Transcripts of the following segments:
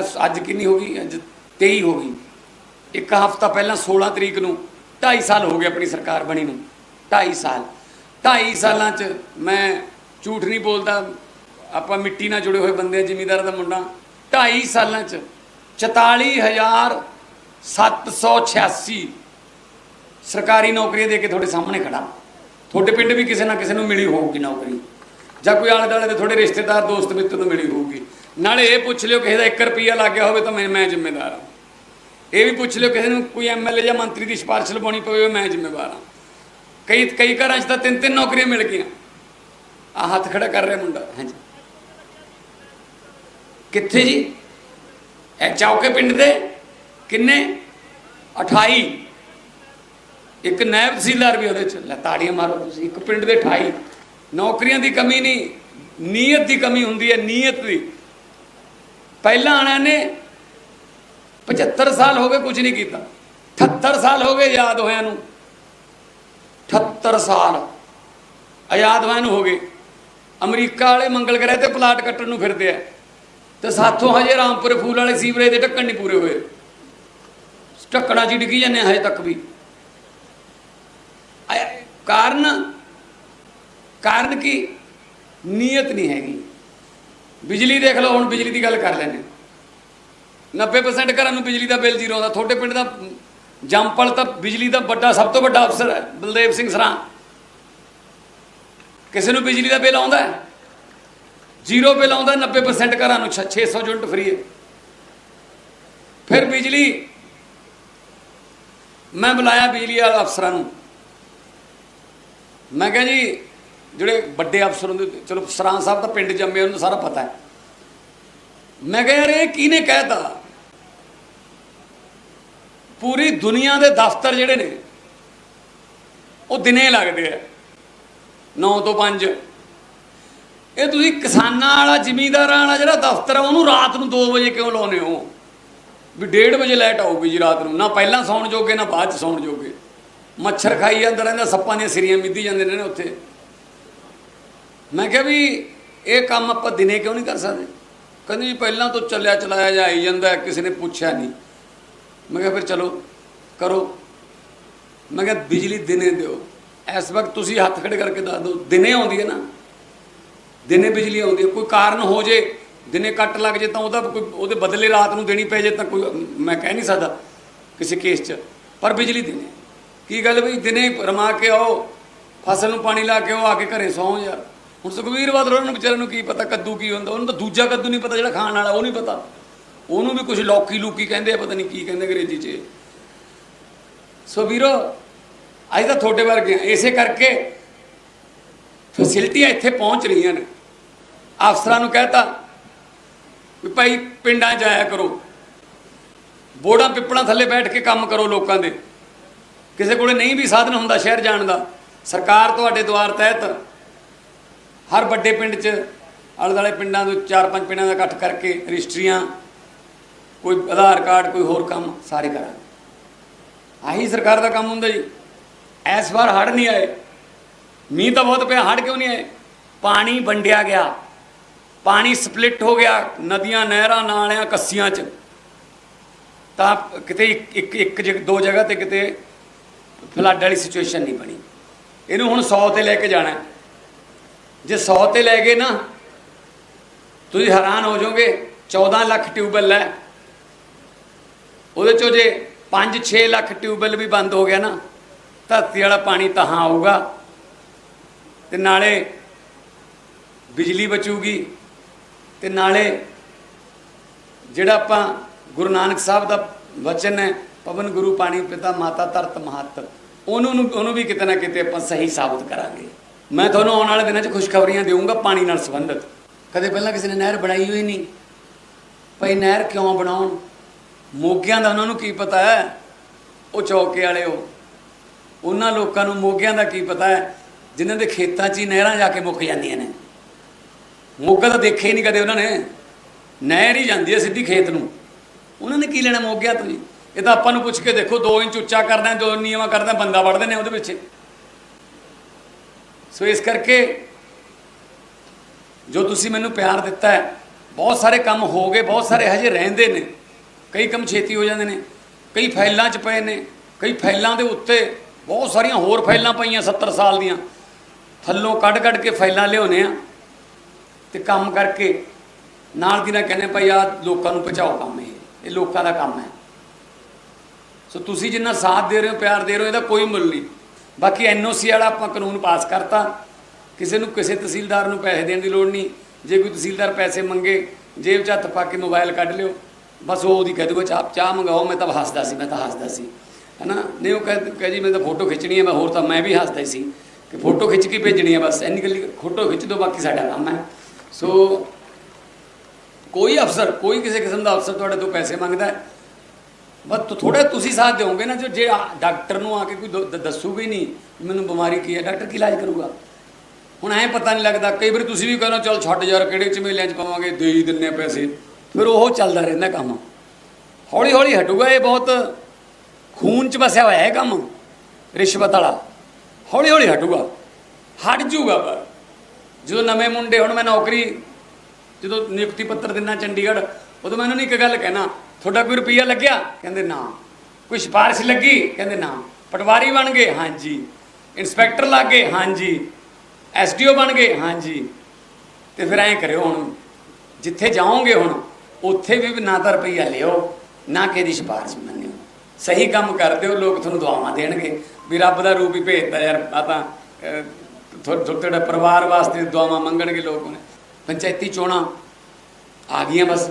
ਅੱਜ ਕਿੰਨੀ ਹੋ ਗਈ? ਅੱਜ 23 ਹੋ ਗਈ। ਇੱਕ ਹਫ਼ਤਾ ਪਹਿਲਾਂ 16 ਤਰੀਕ ਨੂੰ 2.5 ਸਾਲ ਹੋ ਗਏ ਆਪਣੀ ਸਰਕਾਰ ਬਣੀ ਨੂੰ। 2.5 ਸਾਲ। 2.5 ਸਾਲਾਂ 'ਚ ਮੈਂ ਝੂਠ ਨਹੀਂ ਬੋਲਦਾ। ਆਪਾਂ ਮਿੱਟੀ ਨਾਲ ਜੁੜੇ ਹੋਏ ਬੰਦੇ ਆ, ਜ਼ਿਮੀਂਦਾਰ ਦਾ ਮੁੰਡਾ। 2.5 ਸਾਲਾਂ 'ਚ 44786 ਸਰਕਾਰੀ ਨੌਕਰੀਆਂ ਦੇ ਕੇ ਤੁਹਾਡੇ ਸਾਹਮਣੇ ਖੜਾ। ਤੁਹਾਡੇ ਪਿੰਡ ਵੀ ਕਿਸੇ ਨਾ ਕਿਸੇ ਨੂੰ ਮਿਲੀ ਹੋਊਗੀ ਨੌਕਰੀ। ਜਾਂ ਕੋਈ ਆਲੇ ਦੁਆਲੇ ਦੇ ਤੁਹਾਡੇ ਰਿਸ਼ਤੇਦਾਰ, ਦੋਸਤ, ਮਿੱਤਰ ਨੂੰ ਮਿਲੀ ਹੋਊਗੀ। ਨਾਲੇ ਇਹ ਪੁੱਛ ਲਿਓ ਕਿਸੇ ਦਾ 1 ਰੁਪਿਆ ਲੱਗਿਆ ਹੋਵੇ ਤਾਂ ਮੈਂ ਮੈਂ ਜ਼ਿੰਮੇਵਾਰ ਹਾਂ। ਇਹ ਵੀ ਪੁੱਛ ਲਿਓ ਕਿਸੇ ਨੂੰ ਕੋਈ ਐਮਐਲਏ ਜਾਂ ਮੰਤਰੀ ਦੀ ਸਿਫਾਰਿਸ਼ ਲਵਾਉਣੀ ਪਵੇ, ਮੈਂ ਜ਼ਿੰਮੇਵਾਰ ਹਾਂ। ਕਈ ਕਈ ਘਰਾਂ 'ਚ ਤਾਂ ਤਿੰਨ ਤਿੰਨ ਨੌਕਰੀਆਂ ਮਿਲ ਗਈਆਂ। ਆ ਹੱਥ ਖੜਾ ਕਰ ਰਿਹਾ ਮੁੰਡਾ। ਹਾਂਜੀ। ਕਿੱਥੇ ਜੀ? ਇਹ ਚੌਕੇ ਪਿੰਡ ਦੇ। ਕਿੰਨੇ? 28 ਇੱਕ ਨਾਇਬ ਤਹਿਸੀਲਦਾਰ ਵੀ ਉਹਦੇ ਚ। ਲੈ ਤਾੜੀਆਂ ਮਾਰੋ ਤੁਸੀਂ। ਇੱਕ ਪਿੰਡ ਦੇ 28 ਨੌਕਰੀਆਂ ਦੀ ਕਮੀ ਨਹੀਂ। ਨੀਅਤ ਦੀ ਕਮੀ ਹੁੰਦੀ ਹੈ। ਨੀਅਤ ਦੀ। ਪਹਿਲਾਂ ਆਣਾ ਨੇ 75 ਸਾਲ ਹੋ ਗਏ ਕੁਝ ਨਹੀਂ ਕੀਤਾ। 78 ਸਾਲ ਹੋ ਗਏ ਯਾਦ ਹੋਇਆਂ ਨੂੰ। 78 ਸਾਲ ਆਜ਼ਾਦ ਹੋਇਆ ਨੂੰ ਹੋ ਗਏ। ਅਮਰੀਕਾ ਵਾਲੇ ਮੰਗਲ ਗ੍ਰਹਿ ਤੇ ਪਲਾਟ ਕੱਟਣ ਨੂੰ ਫਿਰਦੇ ਆ। ਤੇ ਸਾਥੋਂ ਹਜੇ ਰਾਮਪੁਰ ਫੂਲ ਵਾਲੇ ਸੀਵਰੇਜ ਦੇ ਢੱਕਣ ਨਹੀਂ ਪੂਰੇ ਹੋਏ। ਢੱਕਣਾ ਜੀ ਡਿੱਗੀ ਜਾਂਦੇ ਹਜੇ ਤੱਕ ਵੀ। ਕਾਰਨ ਕਾਰਨ ਕੀ? ਨੀਅਤ ਨਹੀਂ ਹੈਗੀ। ਬਿਜਲੀ ਦੇਖ ਲਓ, ਹੁਣ ਬਿਜਲੀ ਦੀ ਗੱਲ ਕਰ ਲੈਨੇ 90% ਘਰਾਂ ਨੂੰ ਬਿਜਲੀ ਦਾ ਬਿੱਲ ਜ਼ੀਰੋ ਆਉਂਦਾ ਤੁਹਾਡੇ ਪਿੰਡ ਦਾ ਜੰਪਲ ਤਾਂ ਬਿਜਲੀ ਦਾ ਵੱਡਾ, ਸਭ ਤੋਂ ਵੱਡਾ ਅਫਸਰ ਹੈ, ਬਲਦੇਵ ਸਿੰਘ ਸਰਾਂ। ਕਿਸੇ ਨੂੰ ਬਿਜਲੀ ਦਾ ਬਿੱਲ ਆਉਂਦਾ ਹੈ? ਜ਼ੀਰੋ ਬਿੱਲ ਆਉਂਦਾ 90% ਘਰਾਂ ਨੂੰ 600 ਯੂਨਿਟ ਫ੍ਰੀ ਹੈ। ਫਿਰ ਬਿਜਲੀ, ਮੈਂ ਬੁਲਾਇਆ ਬਿਜਲੀ ਵਾਲੇ ਅਫਸਰਾਂ ਨੂੰ। ਮੈਂ ਕਿਹਾ ਜੀ ਜਿਹੜੇ ਵੱਡੇ ਅਫਸਰ ਹੁੰਦੇ, ਚਲੋ ਸਰਾਂ ਸਾਹਿਬ ਦਾ ਪਿੰਡ ਜੰਮੇ, ਉਹਨੂੰ ਸਾਰਾ ਪਤਾ ਹੈ। ਮੈਂ ਕਿਹਾ, ਯਾਰ ਇਹ ਕਿਹਨੇ ਕਹਿਤਾ? ਪੂਰੀ ਦੁਨੀਆ ਦੇ ਦਫ਼ਤਰ ਜਿਹੜੇ ਨੇ, ਉਹ ਦਿਨੇ ਲੱਗਦੇ ਆ 9 ਤੋਂ 5 ਇਹ ਤੁਸੀਂ ਕਿਸਾਨਾਂ ਵਾਲਾ, ਜ਼ਿਮੀਂਦਾਰਾਂ ਵਾਲਾ ਜਿਹੜਾ ਦਫ਼ਤਰ ਆ, ਉਹਨੂੰ ਰਾਤ ਨੂੰ 2 ਵਜੇ ਕਿਉਂ ਲਾਉਨੇ ਹੋ? ਵੀ 1:30 ਵਜੇ ਲਾਈਟ ਆਊਗੀ ਜੀ ਰਾਤ ਨੂੰ। ਨਾ ਪਹਿਲਾਂ ਸੌਣ ਜੋਗੇ, ਨਾ ਬਾਅਦ ਚ ਸੌਣ ਜੋਗੇ। ਮੱਛਰ ਖਾਈ ਜਾਂਦਾ ਰਹਿੰਦਾ, ਸੱਪਾਂ ਦੀਆਂ ਸਿਰੀਆਂ ਮਿੱਧੀ ਜਾਂਦੇ ਨੇ ਉੱਥੇ। ਮੈਂ ਕਿਹਾ ਵੀ ਇਹ ਕੰਮ ਆਪਾਂ ਦਿਨੇ ਕਿਉਂ ਨਹੀਂ ਕਰ ਸਕਦੇ? ਕਹਿੰਦੇ ਜੀ ਪਹਿਲਾਂ ਤੋਂ ਚੱਲਿਆ ਚਲਾਇਆ ਜਾਈ ਜਾਂਦਾ, ਕਿਸੇ ਨੇ ਪੁੱਛਿਆ ਨਹੀਂ। ਮੈਂ ਕਿਹਾ ਫਿਰ ਚਲੋ, ਕਰੋ। ਮੈਂ ਕਿਹਾ ਬਿਜਲੀ ਦਿਨੇ ਦਿਓ। ਇਸ ਵਕਤ ਤੁਸੀਂ ਹੱਥ ਖੜੇ ਕਰਕੇ ਦੱਸ ਦਿਓ, ਦਿਨੇ ਆਉਂਦੀ ਹੈ ਨਾ? ਦਿਨੇ ਬਿਜਲੀ ਆਉਂਦੀ ਹੈ। ਕੋਈ ਕਾਰਨ ਹੋ ਜੇ, ਦਿਨੇ ਕੱਟ ਲੱਗ ਜੇ ਤਾਂ ਉਹਦਾ ਕੋਈ, ਉਹਦੇ ਬਦਲੇ ਰਾਤ ਨੂੰ ਦੇਣੀ ਪੈ ਜੇ ਤਾਂ ਕੋਈ, ਮੈਂ ਕਹਿ ਨਹੀਂ ਸਕਦਾ ਕਿਸੇ ਕੇਸ 'ਚ। ਪਰ ਬਿਜਲੀ ਦਿਨੇ। ਕੀ ਗੱਲ ਬਈ ਦਿਨੇ ਰਮਾ ਕੇ ਆਓ, ਫਸਲ ਨੂੰ ਪਾਣੀ ਲਾ ਕੇ ਆਓ, ਆ ਕੇ ਘਰੇ ਸੌਂ ਯਾਰ ਹੁਣ ਸੁਖਵੀਰ ਬਾਦਲ ਉਹਨਾਂ ਨੂੰ ਵਿਚਾਰਿਆਂ ਨੂੰ ਕੀ ਪਤਾ ਕੱਦੂ ਕੀ ਹੁੰਦਾ, ਉਹਨੂੰ ਤਾਂ ਦੂਜਾ ਕੱਦੂ ਨਹੀਂ ਪਤਾ ਜਿਹੜਾ ਖਾਣ ਵਾਲਾ, ਉਹ ਨਹੀਂ ਪਤਾ। ਉਹਨੂੰ ਵੀ ਕੁਝ ਲੌਕੀ ਲੂਕੀ ਕਹਿੰਦੇ ਆ, ਪਤਾ ਨਹੀਂ ਕੀ ਕਹਿੰਦੇ ਅੰਗਰੇਜ਼ੀ 'ਚ। ਸੋ ਵੀਰੋ ਅੱਜ ਤਾਂ ਤੁਹਾਡੇ ਵਰਗੇ ਆ, ਇਸੇ ਕਰਕੇ ਫੈਸਿਲਿਟੀਆਂ ਇੱਥੇ ਪਹੁੰਚ ਰਹੀਆਂ ਨੇ। ਅਫਸਰਾਂ ਨੂੰ ਕਹਿਤਾ ਵੀ ਭਾਈ ਪਿੰਡਾਂ ਜਾਇਆ ਕਰੋ। ਬੋੜਾਂ ਪਿੱਪਲਾਂ ਥੱਲੇ ਬੈਠ ਕੇ ਕੰਮ ਕਰੋ ਲੋਕਾਂ ਦੇ। ਕਿਸੇ ਕੋਲੇ ਨਹੀਂ ਵੀ ਸਾਧਨ ਹੁੰਦਾ ਸ਼ਹਿਰ ਜਾਣ ਦਾ। ਸਰਕਾਰ ਤੁਹਾਡੇ ਦੁਆਰ ਤਹਿਤ ਹਰ ਵੱਡੇ ਪਿੰਡ 'ਚ ਆਲੇ ਦੁਆਲੇ ਪਿੰਡਾਂ ਤੋਂ ਚਾਰ ਪੰਜ ਪਿੰਡਾਂ ਦਾ ਇਕੱਠ ਕਰਕੇ ਰਜਿਸਟਰੀਆਂ, ਕੋਈ ਆਧਾਰ ਕਾਰਡ, ਕੋਈ ਹੋਰ ਕੰਮ ਸਾਰੇ ਕਰਾਂਗੇ। ਆਹੀ ਸਰਕਾਰ ਦਾ ਕੰਮ ਹੁੰਦਾ ਜੀ। ਇਸ ਵਾਰ ਹੜ ਨਹੀਂ ਆਏ। ਮੀਂਹ ਤਾਂ ਬਹੁਤ ਪਿਆ ਹੜ ਕਿਉਂ ਨਹੀਂ ਆਏ? ਪਾਣੀ ਵੰਡਿਆ ਗਿਆ। ਪਾਣੀ ਸਪਲਿਟ ਹੋ ਗਿਆ ਨਦੀਆਂ, ਨਹਿਰਾਂ, ਨਾਲਿਆਂ, ਕੱਸੀਆਂ 'ਚ। ਤਾਂ ਕਿਤੇ ਇੱਕ ਇੱਕ ਇੱਕ ਦੋ ਜਗ੍ਹਾ ਤੇ ਕਿਤੇ ਫਲੱਡ ਵਾਲੀ ਸਿਚੁਏਸ਼ਨ ਨਹੀਂ ਬਣੀ। ਇਹਨੂੰ ਹੁਣ 100 ਤੇ ਲੈ ਕੇ ਜਾਣਾ ਜੇ 100 ਤੇ ਲੈ ਗਏ ਨਾ, ਤੁਸੀਂ ਹੈਰਾਨ ਹੋ ਜਾਓਗੇ 14 ਲੱਖ ਟਿਊਬਵੈੱਲ ਹੈ। ਉਹਦੇ ਚੋਂ ਜੇ 5-6 ਲੱਖ ਟਿਊਬਵੈੱਲ ਵੀ ਬੰਦ ਹੋ ਗਿਆ ਨਾ, ਧਰਤੀ ਵਾਲਾ ਪਾਣੀ ਤਹਾਂ ਆਊਗਾ। ਤੇ ਨਾਲੇ ਬਿਜਲੀ ਬਚੂਗੀ, ਤੇ ਨਾਲੇ ਜਿਹੜਾ ਆਪਾਂ ਗੁਰੂ ਨਾਨਕ ਸਾਹਿਬ ਦਾ ਵਚਨ ਹੈ, ਪਵਨ ਗੁਰੂ ਪਾਣੀ ਪਿਤਾ ਮਾਤਾ ਧਰਤ ਮਹੱਤ, ਉਹਨੂੰ ਉਹਨੂੰ ਵੀ ਕਿਤੇ ਨਾ ਕਿਤੇ ਆਪਾਂ ਸਹੀ ਸਾਬਤ ਕਰਾਂਗੇ। ਮੈਂ ਤੁਹਾਨੂੰ ਆਉਣ ਵਾਲੇ ਦਿਨਾਂ 'ਚ ਖੁਸ਼ਖਬਰੀਆਂ ਦੇਵਾਂਗਾ ਪਾਣੀ ਨਾਲ ਸੰਬੰਧਿਤ। ਕਦੇ ਪਹਿਲਾਂ ਕਿਸੇ ਨੇ ਨਹਿਰ ਬਣਾਈ ਹੋਈ ਨਹੀਂ। ਭਈ ਨਹਿਰ ਕਿਉਂ ਬਣਾਉਣ? ਮੋਗਿਆਂ ਦਾ ਉਹਨਾਂ ਨੂੰ ਕੀ ਪਤਾ ਹੈ? ਉਹ ਚੌਕੇ ਵਾਲੇ ਉਹ ਉਹਨਾਂ ਲੋਕਾਂ ਨੂੰ ਮੋਗਿਆਂ ਦਾ ਕੀ ਪਤਾ ਹੈ? ਜਿਨ੍ਹਾਂ ਦੇ ਖੇਤਾਂ 'ਚ ਹੀ ਨਹਿਰਾਂ ਜਾ ਕੇ ਮੁੱਕ ਜਾਂਦੀਆਂ ਨੇ। ਮੋਗਾ ਤਾਂ ਦੇਖਿਆ ਹੀ ਨਹੀਂ ਕਦੇ ਉਹਨਾਂ ਨੇ। ਨਹਿਰ ਹੀ ਜਾਂਦੀ ਹੈ ਸਿੱਧੀ ਖੇਤ ਨੂੰ। ਉਹਨਾਂ ਨੇ ਕੀ ਲੈਣਾ ਮੋਗਿਆਂ ਤੋਂ ਜੀ? ਇਹ ਤਾਂ ਆਪਾਂ ਨੂੰ ਪੁੱਛ ਕੇ ਦੇਖੋ 2 ਇੰਚ ਉੱਚਾ ਕਰਦਾ 2 ਨੀਵਾਂ ਕਰਦਾ ਬੰਦਾ ਵੜਦੇ ਨੇ ਉਹਦੇ ਵਿੱਚ ਸੋ ਇਸ ਕਰਕੇ ਜੋ ਤੁਸੀਂ ਮੈਨੂੰ ਪਿਆਰ ਦਿੱਤਾ ਹੈ, ਬਹੁਤ ਸਾਰੇ ਕੰਮ ਹੋ ਗਏ, ਬਹੁਤ ਸਾਰੇ ਹਜੇ ਰਹਿੰਦੇ ਨੇ। ਕਈ ਕੰਮ ਛੇਤੀ ਹੋ ਜਾਂਦੇ ਨੇ, ਕਈ ਫਾਈਲਾਂ 'ਚ ਪਏ ਨੇ, ਕਈ ਫਾਈਲਾਂ ਦੇ ਉੱਤੇ ਬਹੁਤ ਸਾਰੀਆਂ ਹੋਰ ਫਾਈਲਾਂ ਪਈਆਂ 70 ਸਾਲ ਦੀਆਂ। ਥੱਲੋਂ ਕੱਢ ਕੱਢ ਕੇ ਫਾਈਲਾਂ ਲਿਆਉਨੇ ਆ ਤੇ ਕੰਮ ਕਰਕੇ ਨਾਲ ਦੀ ਨਾਲ ਕਹਿੰਦੇ ਭਾਈ ਆ ਲੋਕਾਂ ਨੂੰ ਪਹੁੰਚਾਓ ਕੰਮ ਇਹ ਇਹ ਲੋਕਾਂ ਦਾ ਕੰਮ ਹੈ। ਸੋ ਤੁਸੀਂ ਜਿੰਨਾ ਸਾਥ ਦੇ ਰਹੇ ਹੋ, ਪਿਆਰ ਦੇ ਰਹੇ ਹੋ, ਇਹਦਾ ਕੋਈ ਮੁੱਲ ਨਹੀਂ। ਬਾਕੀ ਐਨਓਸੀ ਵਾਲਾ ਆਪਾਂ ਕਾਨੂੰਨ ਪਾਸ ਕਰਤਾ। ਕਿਸੇ ਨੂੰ ਕਿਸੇ ਤਹਿਸੀਲਦਾਰ ਨੂੰ ਪੈਸੇ ਦੇਣ ਦੀ ਲੋੜ ਨਹੀਂ। ਜੇ ਕੋਈ ਤਹਿਸੀਲਦਾਰ ਪੈਸੇ ਮੰਗੇ, ਜੇਬ 'ਚ ਹੱਥ ਪਾ ਕੇ ਮੋਬਾਈਲ ਕੱਢ ਲਿਓ। ਬਸ ਉਹ ਉਹਦੀ ਕਹਿ ਦੂਗਾ ਚਾਹ ਚਾਹ ਮੰਗਾਓ, ਮੈਂ ਤਾਂ ਹੱਸਦਾ ਸੀ, ਮੈਂ ਤਾਂ ਹੱਸਦਾ ਸੀ। ਹੈਨਾ? ਨਹੀਂ, ਉਹ ਕਹਿ ਕਹਿ ਜੀ, ਮੈਂ ਤਾਂ ਫੋਟੋ ਖਿੱਚਣੀ ਹੈ, ਮੈਂ ਹੋਰ ਤਾਂ ਮੈਂ ਵੀ ਹੱਸਦਾ ਹੀ ਸੀ। ਕਿ ਫੋਟੋ ਖਿੱਚ ਕੇ ਭੇਜਣੀ ਹੈ ਬਸ, ਇੰਨੀ ਗੱਲ, ਫੋਟੋ ਖਿੱਚ ਦਿਓ, ਬਾਕੀ ਸਾਡਾ ਕੰਮ ਹੈ। ਸੋ ਕੋਈ ਅਫਸਰ, ਕੋਈ ਕਿਸੇ ਕਿਸਮ ਦਾ ਅਫਸਰ ਤੁਹਾਡੇ ਤੋਂ ਪੈਸੇ ਮੰਗਦਾ ਹੈ। ਬਸ ਥੋੜਾ ਤੁਸੀਂ ਸਾਥ ਦਿਓਗੇ ਨਾ ਜੋ ਜੇ ਆ- ਡਾਕਟਰ ਨੂੰ ਆ ਕੇ ਕੋਈ ਦ- ਦ- ਦੱਸੂਗਾ ਹੀ ਨਹੀਂ ਮੈਨੂੰ ਬਿਮਾਰੀ ਕੀ ਹੈ ਡਾਕਟਰ ਕੀ ਇਲਾਜ ਕਰੂਗਾ? ਹੁਣ ਐਂ ਪਤਾ ਨਹੀਂ ਲੱਗਦਾ ਕਈ ਵਾਰੀ ਤੁਸੀਂ ਵੀ ਕਹਿੰਦੇ ਹੋ, ਚੱਲ ਛੱਡ ਯਾਰ ਕਿਹੜੇ ਝਮੇਲਿਆਂ 'ਚ ਪਾਵਾਂਗੇ ਦੇ ਹੀ ਦਿੰਨੇ ਆ ਪੈਸੇ। ਫਿਰ ਉਹ ਚੱਲਦਾ ਰਹਿੰਦਾ ਕੰਮ। ਹੌਲੀ ਹੌਲੀ ਹਟੂਗਾ ਇਹ ਬਹੁਤ ਖੂਨ 'ਚ ਵਸਿਆ ਹੋਇਆ ਹੈ ਕੰਮ ਰਿਸ਼ਵਤ ਵਾਲਾ। ਹੌਲੀ ਹੌਲੀ ਹਟੂਗਾ ਹਟ ਜੂਗਾ ਪਰ। ਜਦੋਂ ਨਵੇਂ ਮੁੰਡੇ ਹੁਣ ਮੈਂ ਨੌਕਰੀ ਜਦੋਂ ਨਿਯੁਕਤੀ ਪੱਤਰ ਦਿੰਦਾ ਚੰਡੀਗੜ੍ਹ ਉਦੋਂ ਮੈਂ ਉਹਨਾਂ ਨੂੰ ਇੱਕ ਗੱਲ ਕਹਿਣਾ ਤੁਹਾਡਾ ਕੋਈ ਰੁਪਈਆ ਲੱਗਿਆ? ਕਹਿੰਦੇ ਨਾ। ਕੋਈ ਸਿਫਾਰਿਸ਼ ਲੱਗੀ? ਕਹਿੰਦੇ ਨਾ। ਪਟਵਾਰੀ ਬਣ ਗਏ? ਹਾਂਜੀ। ਇਨਸਪੈਕਟਰ ਲੱਗ ਗਏ? ਹਾਂਜੀ। ਐਸਡੀਓ ਬਣ ਗਏ? ਹਾਂਜੀ। ਤੇ ਫਿਰ ਐਂ ਕਰਿਓ ਹੁਣ। ਜਿੱਥੇ ਜਾਓਗੇ ਹੁਣ, ਉੱਥੇ ਵੀ ਨਾ ਤਾਂ ਰੁਪਈਆ ਲਿਓ, ਨਾ ਕਿਹਦੀ ਦੀ ਸਿਫਾਰਿਸ਼ ਮੰਨਿਓ। ਸਹੀ ਕੰਮ ਕਰਦੇ ਹੋ, ਲੋਕ ਤੁਹਾਨੂੰ ਦੁਆਵਾਂ ਦੇਣਗੇ। ਵੀ ਰੱਬ ਦਾ ਰੂਪ ਹੀ ਭੇਜਦਾ ਯਾਰ, ਆ ਤਾਂ ਥੋ- ਥੋ- ਤੁਹਾਡਾ ਪਰਿਵਾਰ ਵਾਸਤੇ ਦੁਆਵਾਂ ਮੰਗਣਗੇ ਲੋਕ ਨੇ ਪੰਚਾਇਤੀ ਚੋਣਾਂ ਆ ਗਈਆਂ ਬਸ।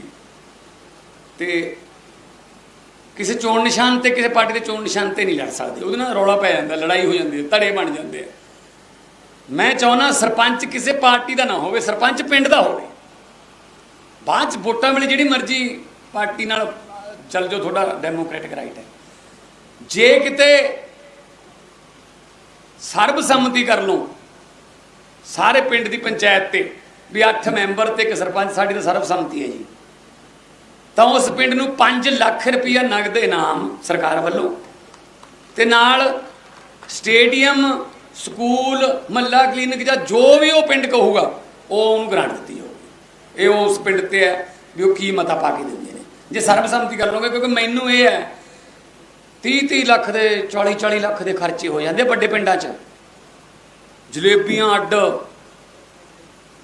ਤੇ ਕਿਸੇ ਚੋਣ ਨਿਸ਼ਾਨ ਤੇ, ਕਿਸੇ ਪਾਰਟੀ ਦੇ ਚੋਣ ਨਿਸ਼ਾਨ ਤੇ ਨਹੀਂ ਲੜ ਸਕਦੇ। ਉਹਦੇ ਨਾਲ ਰੌਲਾ ਪੈ ਜਾਂਦਾ, ਲੜਾਈ ਹੋ ਜਾਂਦੀ ਹੈ, ਧੜੇ ਬਣ ਜਾਂਦੇ ਆ। ਮੈਂ ਚਾਹੁੰਦਾ ਸਰਪੰਚ ਕਿਸੇ ਪਾਰਟੀ ਦਾ ਨਾ ਹੋਵੇ, ਸਰਪੰਚ ਪਿੰਡ ਦਾ ਹੋਵੇ। ਬਾਅਦ ਚ ਵੋਟਾਂ ਵੇਲੇ ਜਿਹੜੀ ਮਰਜ਼ੀ ਪਾਰਟੀ ਨਾਲ ਚੱਲ ਜਾਓ, ਤੁਹਾਡਾ ਡੈਮੋਕ੍ਰੈਟਿਕ ਰਾਈਟ ਹੈ। ਜੇ ਕਿਤੇ ਸਰਬਸੰਮਤੀ ਕਰ ਲਓ, ਸਾਰੇ ਪਿੰਡ ਦੀ ਪੰਚਾਇਤ ਤੇ, ਵੀ 8 ਮੈਂਬਰ ਤੇ ਇੱਕ ਸਰਪੰਚ, ਸਾਡੀ ਤਾਂ ਸਰਬਸੰਮਤੀ ਹੈ ਜੀ। ਤਾਂ ਉਸ ਪਿੰਡ ਨੂੰ 5 ਲੱਖ ਰੁਪਇਆ ਨਗਦ ਇਨਾਮ ਸਰਕਾਰ ਵੱਲੋਂ ਤੇ ਨਾਲ ਸਟੇਡੀਅਮ, ਸਕੂਲ, ਮੱਲਾ ਕਲੀਨਿਕ ਜਾਂ ਜੋ ਵੀ ਉਹ ਪਿੰਡ ਕਹੂਗਾ, ਉਹ ਉਹਨੂੰ ਗ੍ਰਾਂਟ ਦਿੱਤੀ ਜਾਊਗੀ। ਇਹ ਉਸ ਪਿੰਡ ਤੇ ਹੈ ਵੀ ਉਹ ਕੀ ਮਤਾ ਪਾ ਕੇ ਦਿੰਦੇ ਨੇ। ਜੇ ਸਰਬਸੰਮਤੀ ਕਰ ਲਓਗੇ ਕਿਉਂਕਿ ਮੈਨੂੰ ਇਹ ਹੈ 30 30 ਲੱਖ ਦੇ 40 40 ਲੱਖ ਦੇ ਖਰਚੇ ਹੋ ਜਾਂਦੇ ਵੱਡੇ ਪਿੰਡਾਂ 'ਚ। ਜਲੇਬੀਆਂ ਅੱਡ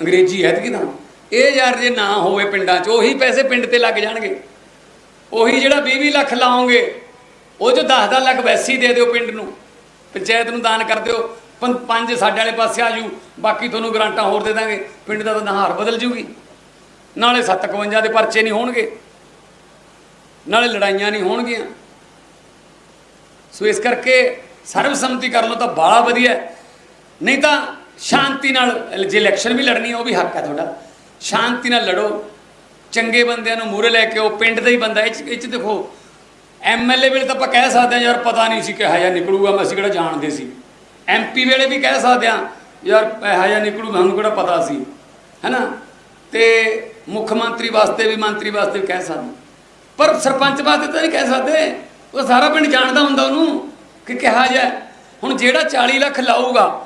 ਅੰਗਰੇਜ਼ੀ ਐਤਕੀ ਨਾ। ਇਹ ਯਾਰ ਜੇ ਨਾ ਹੋਵੇ ਪਿੰਡਾਂ 'ਚ, ਉਹੀ ਪੈਸੇ ਪਿੰਡ ਤੇ ਲੱਗ ਜਾਣਗੇ। ਉਹੀ ਜਿਹੜਾ 20 ਲੱਖ ਲਾਓਗੇ, ਉਹ ਜੋ 10-10 ਲੱਖ ਵੈਸੀ ਦੇ ਦਿਓ ਪਿੰਡ ਨੂੰ। ਪੰਚਾਇਤ ਨੂੰ ਦਾਨ ਕਰ ਦਿਓ। ਪੰ- ਪੰਜ ਸਾਡੇ ਵਾਲੇ ਪਾਸੇ ਆ ਜੂ ਬਾਕੀ ਤੁਹਾਨੂੰ ਗਰਾਂਟਾਂ ਹੋਰ ਦੇ ਦਾਂਗੇ। ਪਿੰਡ ਦਾ ਤਾਂ ਨਹਾਰ ਬਦਲ ਜੂਗੀ। ਨਾਲੇ 751 ਦੇ ਪਰਚੇ ਨਹੀਂ ਹੋਣਗੇ। ਨਾਲੇ ਲੜਾਈਆਂ ਨਹੀਂ ਹੋਣਗੀਆਂ। ਸੋ ਇਸ ਕਰਕੇ ਸਰਬਸੰਮਤੀ ਕਰ ਲਓ ਤਾਂ ਬਾਲਾ ਵਧੀਆ। ਨਹੀਂ ਤਾਂ ਸ਼ਾਂਤੀ ਨਾਲ, ਜੇ ਇਲੈਕਸ਼ਨ ਵੀ ਲੜਨੀ ਹੈ ਉਹ ਵੀ ਹੱਕ ਹੈ ਤੁਹਾਡਾ। ਸ਼ਾਂਤੀ ਨਾਲ ਲੜੋ। ਚੰਗੇ ਬੰਦਿਆਂ ਨੂੰ ਮੂਹਰੇ ਲੈ ਕੇ ਉਹ ਪਿੰਡ ਦਾ ਹੀ ਬੰਦਾ, ਇਹ 'ਚ ਇਹ 'ਚ ਦੇਖੋ ਐਮਐਲਏ ਵੇਲੇ ਤਾਂ ਆਪਾਂ ਕਹਿ ਸਕਦੇ ਹਾਂ, ਯਾਰ ਪਤਾ ਨਹੀਂ ਸੀ ਕਿਹਾ ਜਾਂ ਨਿਕਲੂਗਾ, ਮੈਂ ਅਸੀਂ ਕਿਹੜਾ ਜਾਣਦੇ ਸੀ। ਐਮਪੀ ਵੇਲੇ ਵੀ ਕਹਿ ਸਕਦੇ ਹਾਂ, ਯਾਰ ਇਹੋ ਜਿਹਾ ਨਿਕਲੂ, ਸਾਨੂੰ ਕਿਹੜਾ ਪਤਾ ਸੀ। ਹੈਨਾ? ਤੇ ਮੁੱਖ ਮੰਤਰੀ ਵਾਸਤੇ ਵੀ, ਮੰਤਰੀ ਵਾਸਤੇ ਵੀ ਕਹਿ ਸਕਦੇ। ਪਰ ਸਰਪੰਚ ਵਾਸਤੇ ਤਾਂ ਨਹੀਂ ਕਹਿ ਸਕਦੇ। ਉਹ ਸਾਰਾ ਪਿੰਡ ਜਾਣਦਾ ਹੁੰਦਾ ਉਹਨੂੰ ਕਿ ਕਿਹਾ ਜਾ ਹੁਣ ਜਿਹੜਾ 40 ਲੱਖ ਲਾਊਗਾ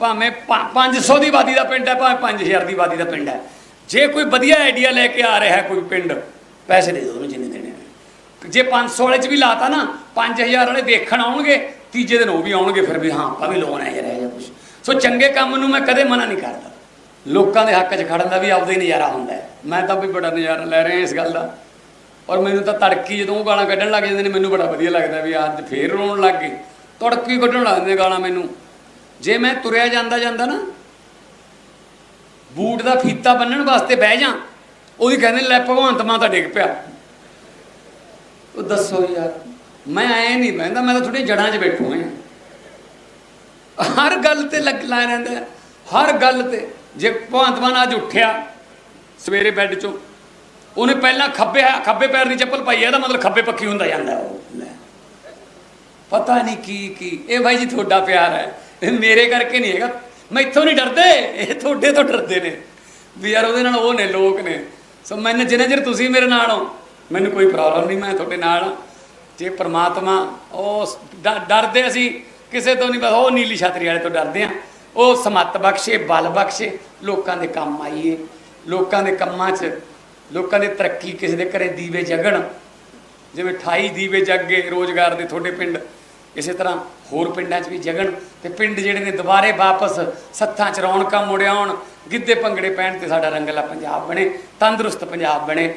ਭਾਵੇਂ ਪੰ- 500 ਦੀ ਆਬਾਦੀ ਦਾ ਪਿੰਡ ਹੈ, ਭਾਵੇਂ 5000 ਦੀ ਆਬਾਦੀ ਦਾ ਪਿੰਡ ਹੈ। ਜੇ ਕੋਈ ਵਧੀਆ ਆਈਡੀਆ ਲੈ ਕੇ ਆ ਰਿਹਾ ਹੈ ਕੋਈ ਪਿੰਡ, ਪੈਸੇ ਦੇ ਦਿਓ ਉਹਨੂੰ ਜਿੰਨੇ ਦੇਣੇ ਆ। ਜੇ 500 ਵਾਲੇ ਚ ਵੀ ਲਾਤਾ ਨਾ 5000 ਵਾਲੇ ਦੇਖਣ ਆਉਣਗੇ, ਤੀਜੇ ਦਿਨ ਉਹ ਵੀ ਆਉਣਗੇ, ਫਿਰ ਵੀ ਹਾਂ, ਆਪਾਂ ਵੀ ਲੋਨ ਹੈ ਜਰਾ ਜਾਂ ਕੁਝ ਸੋ ਚੰਗੇ ਕੰਮ ਨੂੰ ਮੈਂ ਕਦੇ ਮਨਾ ਨਹੀਂ ਕਰਦਾ। ਲੋਕਾਂ ਦੇ ਹੱਕ 'ਚ ਖੜਨ ਦਾ ਵੀ ਆਪਦਾ ਹੀ ਨਜ਼ਾਰਾ ਹੁੰਦਾ ਹੈ। ਮੈਂ ਤਾਂ ਵੀ ਬੜਾ ਨਜ਼ਾਰਾ ਲੈ ਰਿਹਾ ਇਸ ਗੱਲ ਦਾ। ਔਰ ਮੈਨੂੰ ਤਾਂ ਤੜਕੀ ਜਦੋਂ ਉਹ ਗਾਲਾਂ ਕੱਢਣ ਲੱਗ ਜਾਂਦੇ ਨੇ, ਮੈਨੂੰ ਬੜਾ ਵਧੀਆ ਲੱਗਦਾ ਵੀ ਅੱਜ ਫੇਰ ਰੋਣ ਲੱਗ ਗਏ। ਤੜਕੀ ਕੱਢਣ ਲੱਗ ਜਾਂਦੇ ਨੇ ਗਾਲਾਂ ਮੈਨੂੰ। ਜੇ ਮੈਂ ਤੁਰਿਆ ਜਾਂਦਾ ਜਾਂਦਾ ਨਾ, ਬੂਟ ਦਾ ਫੀਤਾ ਬੰਨਣ ਵਾਸਤੇ ਬਹਿ ਜਾ ਉਹਦੀ ਕਹਿੰਦੇ ਲੈ ਭਗਵੰਤ ਮਾਂ ਤਾਂ ਡਿੱਗ ਪਿਆ ਉਹ ਦੱਸੋ ਯਾਰ, ਮੈਂ ਐ ਨਹੀਂ ਬਹਿੰਦਾ, ਮੈਂ ਤਾਂ ਥੋੜੀ ਜੜਾਂ 'ਚ ਬੈਠੂ ਹਾਂ ਹਰ ਗੱਲ ਤੇ ਲੱਗ ਲਾ ਰਹਿੰਦਾ ਹੈ। ਹਰ ਗੱਲ ਤੇ ਜੇ ਭਗਵੰਤ ਮਾਨ ਅੱਜ ਉੱਠਿਆ ਸਵੇਰੇ ਬੈੱਡ 'ਚੋਂ, ਉਹਨੇ ਪਹਿਲਾਂ ਖੱਬੇ ਖੱਬੇ ਪੈਰ ਦੀ ਚੱਪਲ ਪਾਈ ਹੈ, ਇਹਦਾ ਮਤਲਬ ਖੱਬੇ ਪੱਖੀ ਹੁੰਦਾ ਜਾਂਦਾ ਉਹ ਲੈ। ਪਤਾ ਨਹੀਂ ਕੀ ਕੀ ਇਹ ਬਾਈ ਜੀ ਤੁਹਾਡਾ ਪਿਆਰ ਹੈ ਇਹ ਮੇਰੇ ਕਰਕੇ ਨਹੀਂ ਹੈਗਾ। ਮੈਂ ਇੱਥੋਂ ਨਹੀਂ ਡਰਦੇ, ਇਹ ਤੁਹਾਡੇ ਤੋਂ ਡਰਦੇ ਨੇ। ਵੀ ਯਾਰ ਉਹਦੇ ਨਾਲ ਉਹ ਨੇ, ਲੋਕ ਨੇ। ਸੋ ਮੈਨੂੰ ਜਿੰਨਾ ਚਿਰ ਤੁਸੀਂ ਮੇਰੇ ਨਾਲ ਹੋ, ਮੈਨੂੰ ਕੋਈ ਪ੍ਰੋਬਲਮ ਨਹੀਂ, ਮੈਂ ਤੁਹਾਡੇ ਨਾਲ ਹਾਂ। ਜੇ ਪ੍ਰਮਾਤਮਾ ਉਹ ਡ- ਡਰਦੇ ਅਸੀਂ ਕਿਸੇ ਤੋਂ ਨਹੀਂ, ਬਸ ਉਹ ਨੀਲੀ ਛਤਰੀ ਵਾਲੇ ਤੋਂ ਡਰਦੇ ਆ ਉਹ ਸਮੱਤ ਬਖਸ਼ੇ, ਬਲ ਬਖਸ਼ੇ, ਲੋਕਾਂ ਦੇ ਕੰਮ ਆਈਏ। ਲੋਕਾਂ ਦੇ ਕੰਮਾਂ 'ਚ, ਲੋਕਾਂ ਦੀ ਤਰੱਕੀ ਕਿਸੇ ਦੇ ਘਰੇ ਦੀਵੇ ਜਗਣ। ਜਿਵੇਂ 28 ਦੀਵੇ ਜਗ ਗਏ ਰੋਜ਼ਗਾਰ ਦੇ ਤੁਹਾਡੇ ਪਿੰਡ। ਇਸੇ ਤਰ੍ਹਾਂ ਹੋਰ ਪਿੰਡਾਂ 'ਚ ਵੀ ਜਗਣ ਤੇ ਪਿੰਡ ਜਿਹੜੇ ਨੇ ਦੁਬਾਰੇ ਵਾਪਸ ਸੱਥਾਂ 'ਚ ਰੌਣਕਾਂ ਮੁੜਿਆਉਣ ਗਿੱਧੇ ਭੰਗੜੇ ਪੈਣ ਤੇ ਸਾਡਾ ਰੰਗਲਾ ਪੰਜਾਬ ਬਣੇ, ਤੰਦਰੁਸਤ ਪੰਜਾਬ ਬਣੇ।